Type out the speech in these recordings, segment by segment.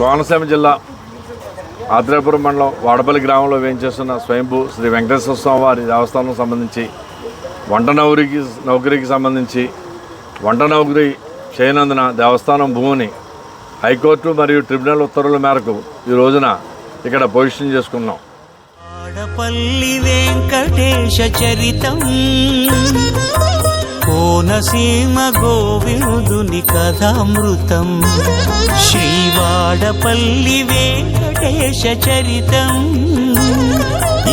కోనసీమ జిల్లా ఆత్రేయపురం మండలం వాడపల్లి గ్రామంలో వేయించేస్తున్న స్వయంభూ శ్రీ వెంకటేశ్వర స్వామి వారి దేవస్థానం సంబంధించి వంట నౌకరికి నౌకరికి సంబంధించి వంట నౌకరి చేయనందున దేవస్థానం భూమిని హైకోర్టు మరియు ట్రిబ్యునల్ ఉత్తర్వుల మేరకు ఈ రోజున ఇక్కడ పొజిషన్ చేసుకున్నాం. ఆడపల్లి వెంకటేశ చరితం. కోనసీమ గోవిందుని కథామృతం. శ్రీవాడపల్లి వెంకటేశ చరితం.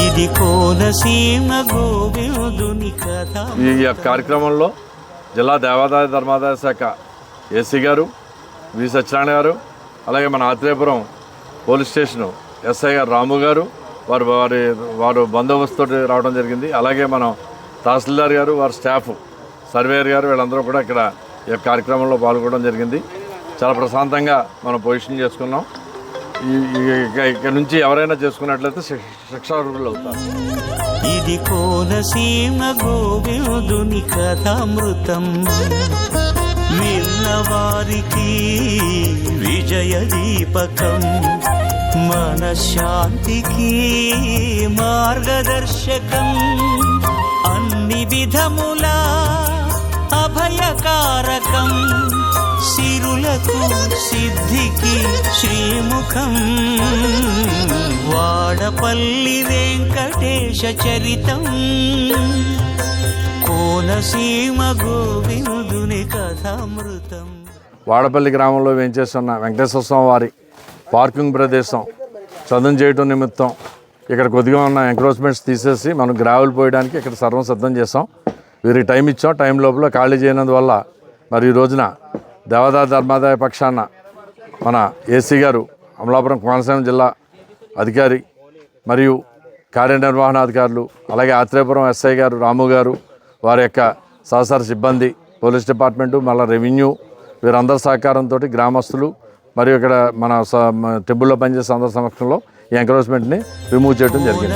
ఇది కోనసీమ గోవిందుని కథ ఈ యొక్క కార్యక్రమంలో జిల్లా దేవాదాయ ధర్మాదాయ శాఖ ఏసీ గారు వి సత్యనారాయణ గారు అలాగే మన ఆత్రేయపురం పోలీస్ స్టేషన్ ఎస్ఐ గారు రాము గారు వారు వారి వారు బందోబస్తుతో రావడం జరిగింది. అలాగే మనం తహసీల్దార్ గారు వారి స్టాఫ్ సర్వేయర్ గారు వీళ్ళందరూ కూడా ఇక్కడ ఈ కార్యక్రమంలో పాల్గొనడం జరిగింది. చాలా ప్రశాంతంగా మనం పొజిషన్ చేసుకున్నాం. ఇక- ఇక్కడ నుంచి ఎవరైనా చేసుకున్నట్లయితే శిక్ష- శిక్షార్హులు అవుతారు. ఇది కోనసీమ గోవిందుని కథామృతం. మిల్లవారికి విజయ దీపకం. మనశ్శాంతికి మార్గదర్శకం. అన్ని విధముల కారకం సిరులకు సిద్ధికి శ్రీముఖం. వాడపల్లి వెంకటేశ చరితం. కోనసీమ గోవిందుని కథామృతం. వాడపల్లి గ్రామంలో వేంచేస్తున్న వెంకటేశ్వర స్వామి వారి పార్కింగ్ ప్రదేశం. చదును చేయటం నిమిత్తం. ఇక్కడ కొద్దిగా ఉన్న ఎంక్రోచ్మెంట్స్ తీసేసి మనం గ్రావెల్ పోయడానికి ఇక్కడ సర్వం సిద్ధం చేసాం వీరికి టైం ఇచ్చాం టైం లోపల ఖాళీ చేయనందువల్ల మరి ఈ రోజున దేవాదాయ ధర్మాదాయ పక్షాన మన ఏసీ గారు అమలాపురం కోనసీమ జిల్లా అధికారి మరియు కార్యనిర్వహణాధికారులు అలాగే ఆత్రేయపురం ఎస్ఐ గారు రాము గారు వారి యొక్క సహసార సిబ్బంది పోలీస్ డిపార్ట్మెంటు మళ్ళీ రెవెన్యూ వీరందరి సహకారంతో గ్రామస్తులు మరియు ఇక్కడ మన స- మన టెంపుల్లో పనిచేసే అందరి సమక్షంలో ఈ ఎంకరేజ్మెంట్ని రిమూవ్ చేయడం జరిగింది.